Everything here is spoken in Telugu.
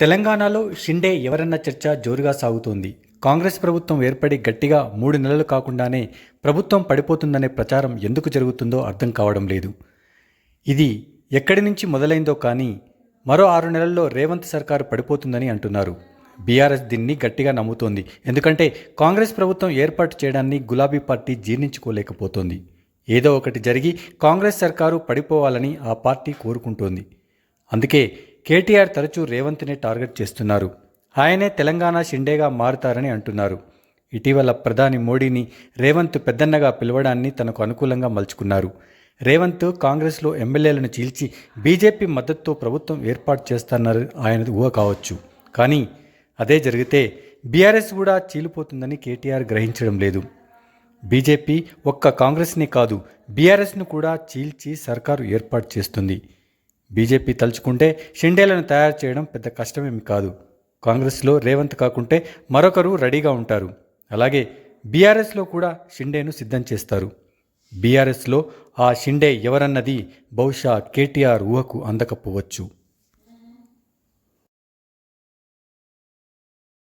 తెలంగాణలో షిండే ఎవరన్న చర్చ జోరుగా సాగుతోంది. కాంగ్రెస్ ప్రభుత్వం ఏర్పడి గట్టిగా మూడు నెలలు కాకుండానే ప్రభుత్వం పడిపోతుందనే ప్రచారం ఎందుకు జరుగుతుందో అర్థం కావడం లేదు. ఇది ఎక్కడి నుంచి మొదలైందో కానీ మరో ఆరు నెలల్లో రేవంత్ సర్కారు పడిపోతుందని అంటున్నారు. బీఆర్ఎస్ దీన్ని గట్టిగా నమ్ముతోంది. ఎందుకంటే కాంగ్రెస్ ప్రభుత్వం ఏర్పాటు చేయడాన్ని గులాబీ పార్టీ జీర్ణించుకోలేకపోతోంది. ఏదో ఒకటి జరిగి కాంగ్రెస్ సర్కారు పడిపోవాలని ఆ పార్టీ కోరుకుంటోంది. అందుకే కేటీఆర్ తరచూ రేవంత్నే టార్గెట్ చేస్తున్నారు. ఆయనే తెలంగాణ షిండేగా మారుతారని అంటున్నారు. ఇటీవల ప్రధాని మోడీని రేవంత్ పెద్దన్నగా పిలవడాన్ని తనకు అనుకూలంగా మలుచుకున్నారు. రేవంత్ కాంగ్రెస్లో ఎమ్మెల్యేలను చీల్చి బీజేపీ మద్దతుతో ప్రభుత్వం ఏర్పాటు చేస్తున్నారు ఆయన ఊహ కావచ్చు. కానీ అదే జరిగితే బీఆర్ఎస్ కూడా చీలిపోతుందని కేటీఆర్ గ్రహించడం లేదు. బీజేపీ ఒక్క కాంగ్రెస్ని కాదు బీఆర్ఎస్ను కూడా చీల్చి సర్కారు ఏర్పాటు చేస్తుంది. బీజేపీ తలుచుకుంటే షిండేలను తయారు చేయడం పెద్ద కష్టమేమి కాదు. కాంగ్రెస్లో రేవంత్ కాకుంటే మరొకరు రెడీగా ఉంటారు. అలాగే బీఆర్ఎస్లో కూడా షిండేను సిద్ధం చేస్తారు. బీఆర్ఎస్లో ఆ షిండే ఎవరన్నది బహుశా కేటీఆర్ ఊహకు అందకపోవచ్చు.